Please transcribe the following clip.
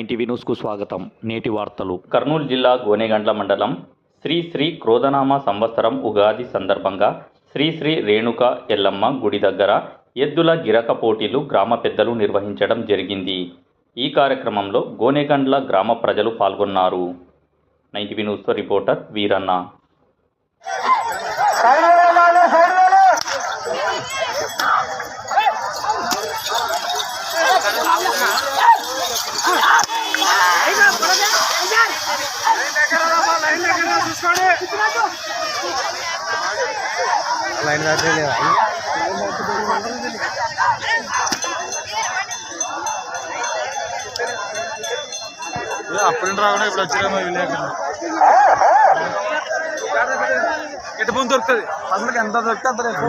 TV న్యూస్కు స్వాగతం. నేటి వార్తలు. కర్నూలు జిల్లా గోనెగండ్ల మండలం శ్రీ శ్రీ క్రోధనామ సంవత్సరం ఉగాది సందర్భంగా శ్రీ శ్రీ రేణుక ఎల్లమ్మ గుడి దగ్గర ఎద్దుల గిరక పోటీలు గ్రామ పెద్దలు నిర్వహించడం జరిగింది. ఈ కార్యక్రమంలో గోనెగండ్ల గ్రామ ప్రజలు పాల్గొన్నారు. నైన్టీవీ న్యూస్తో రిపోర్టర్ వీరన్న. లైన్ దాటే లేదా? అప్పుడు రాకుండా ఇప్పుడు వచ్చారేమో విలేకరులు. ఎటు పొంది దొరుకుతుంది? అసలు ఎంత దొరికితే అంత రేపు